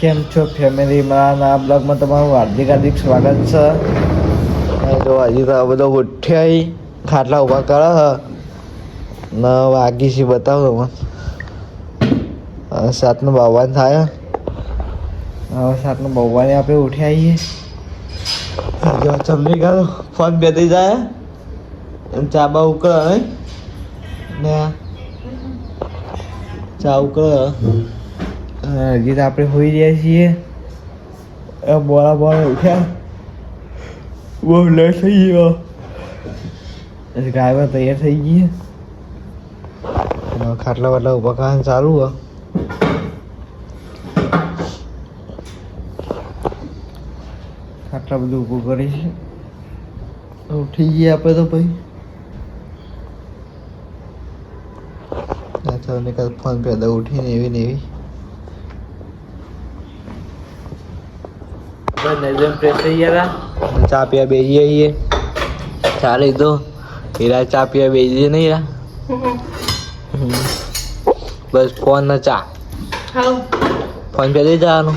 કેમ છો ફેમિલી આ બ્લોગમાં તમારું હાર્દિક હાર્દિક સ્વાગત છે. જો હજી તો આ બધો ઉઠ્યા ખાટલા ઊભા કરે છે ને વાગી છે, બતાવો તમે સાતનું બાવન થાય હવે સાતનું બાવવાને આપણે ઉઠ્યા જો ચમની ગાલો ફોન બેઠી જાય ચા બા ઉકળે ને ચા ઉકળે હજી તો આપણે હોઈ રહ્યા છીએ. એ બોળા બોળા ઉઠ્યા. બહુ લેટ થઈ ગયો. ગાયવા તૈયાર થઈ ગઈ. ખાટલા વાટલા ઊભા ખાવાનું ચાલુ હોય ખાટલા બધું ઊભું કરી છે ઉઠી ગયા આપણે તો નિકાલ ફોન પે દા ઉઠીને એવી ને એવી. નજર ફ્રેશ થઈ ગયા હતા. ચા પીવા બેસી જઈએ ચા લીધો હીરા ચા પીવા બેસીએ નહીં હીરા બસ ફોન ને ચા. ફોન પે દઈ જવાનું.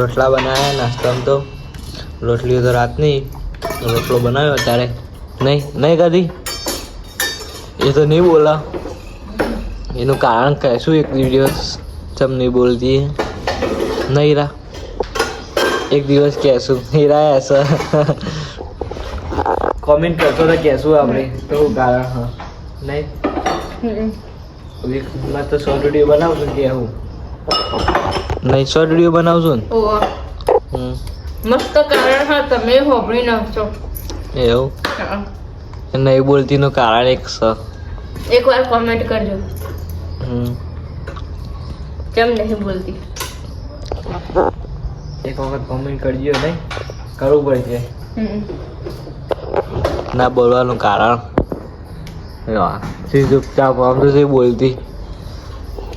રોટલા બનાવ્યા નાસ્તામાં તો. રોટલી તો રાતની. રોટલો બનાવ્યો અત્યારે. નહીં નહીં કદી એ તો નહીં બોલા. એનું કારણ કહેશું એક દિવસ. ચમ નહીં બોલતી નહીં રા. એક દિવસ કહેશું હીરા એસા કોમેન્ટ કરતો તો કહેશું આપણે તો કારણ હા નહીં વીકમાં તો શોર્ટ વીડિયો બનાવશું કે હું નહીં શોર્ટ વીડિયો બનાવશું ને હમ મસ્ત કારણ હા તમે હોભળી નાખશો એવું નહીં બોલતીનું કારણ એક છે એકવાર કોમેન્ટ કરજો કેમ નહીં બોલતી એક વખત કોમેન્ટ કરજો નહીં. કરવું પડશે. ના બોલવાનું કારણ? સી ચૂપચાપ આમ તો સી બોલતી?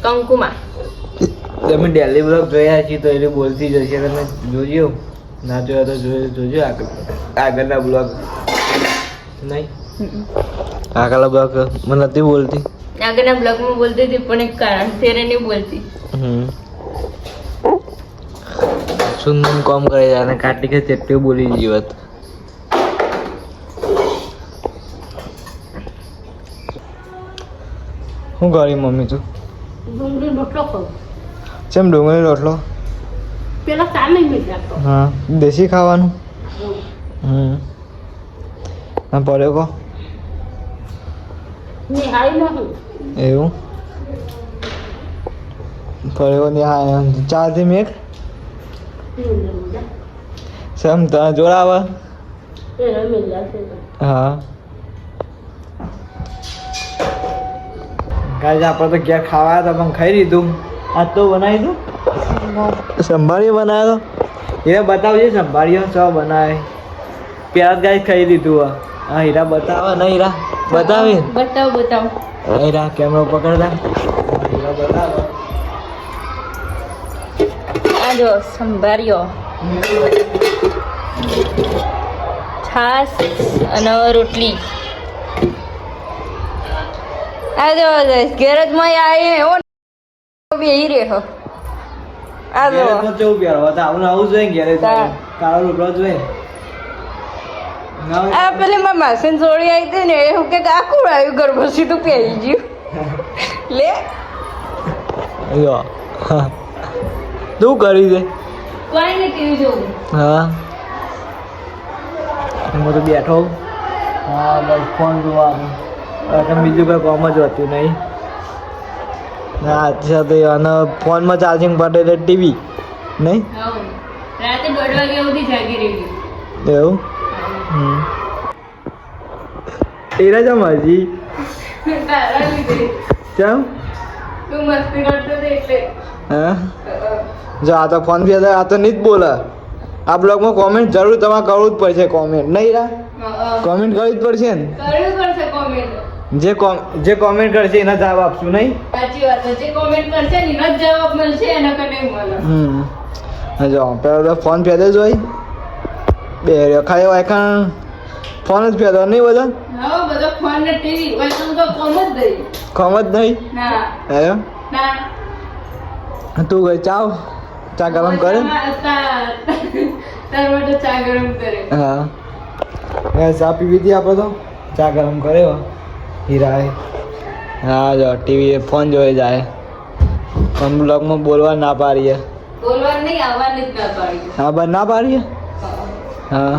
કંકુમા. તમે ડેલી બ્લોગ જોયા છીએ તો એટલે બોલતી જ હશે. તમે જોજો. ના જોયા તો જોજો જોજો આગળ આગળના બ્લોગ નહીં? આગળના બ્લોગ મને નથી બોલતી. આગળના બ્લોગમાં બોલતી હતી પણ એક કારણ. તેરે નહીં બોલતી. હમ. સુંદર કામ કરે છે અને કાટી કે તેટલી બોલી જીવત. શું કરી મમ્મી તું? ડુંગળી રોટલો ખાઉં. ચેમ ડુંગળી રોટલો? હા દેશી ખાવાનું? હમ. હા પડ્યો કો. એવું? પડ્યો ને હા ચારથી મેઘ સેમ તો જોડાવા? હા. ગાય આપણે તો ઘેર ખાવા હતા પણ ખાઈ લીધું. આ તો બનાવી દઉં? સંભાળીઓ બનાવ્યો હીરા બતાવજે સંભાળીઓ છ બનાવે. પ્યાર ગાય ખાઈ લીધું આ. હા હીરા બતાવે. ના હીરા બતાવે. બતાવ બતાવ. હીરા કેમેરો પકડતા હીરા બતાવે. આ જો સંભાર્યો છાસ અને રોટલી આ જો ગેરેજમાં આવી એવો બેહી રહ્યો આ જો ચેવું પહેરો હતા આવું આવું જોઈએ હા. કાળો લુગડો જોઈએ આ પેલી મારી માસીને જોડી આવી હતી ને એવું કે આખું આવ્યું ઘર પછી તું પહેરી ગયું લે તું કરી દે. હા. હું તો બેઠો હા બસ ફોન જોવાનું બીજું કંઈ કોમ જ હોતું નહીં. ના સાથે અને ફોનમાં ચાર્જિંગ પડે એટલે ટીવી નહીં? રાતે દોઢ વાગે સુધી જાગી રહી એવું? હમ. એરા જમ હજી તારા ચમ તું મસ્તી કરતો હતો એટલે. હા? જો આ તો ફોન બી આ તો નહીં જ બોલે. આ બ્લોગમાં કોમેન્ટ જરૂર તમારે કરવું જ પડશે કોમેન્ટ નહીં રા? કોમેન્ટ કરવી જ પડશે ને? કરવું પડશે કોમેન્ટ જે કોમ જે કોમેન્ટ કરશે એના જવાબ આપશું નહીં? સાચી વાત છે. જે કોમેન્ટ કરશે એનો જ જવાબ મળશે એના કને મળે હમ. જો પેલો તો ફોન ફેદે જ હોય. બે ખાલી વાયખાણ ફોન જ ફેદો નહીં બધા? બધો ફોન ને ટીવી. વૈસમ તો કોમ જ કોમ નહીં? ના. હે? ના. તું ગઈ ચાવ? ચા ગરમ કરે? તાર માટે ચા ગરમ કરે. હા. ગાઈસ ચા પી લીધી આપણે તો? ચા ગરમ કરે હીરાએ હા. જો ટીવી ફોન જોઈ જાય. પણ બ્લોગમાં બોલવા ના પાડીએ. બોલવા નહીં આવવાની જ ના પાડીએ. હા ના પાડીએ? હા.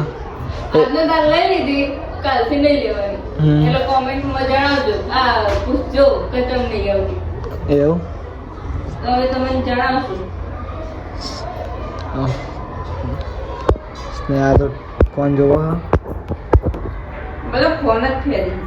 આજનો દાળ લઈ લીધી કાલથી નહીં લેવાની. એટલે કોમેન્ટમાં જણાવજો. આ પૂછજો કે તમને નહીં આવતી. એવું? હવે તમને જણાવશું. આ તો કોણ જોવા બધા ફોન જ ફેરી.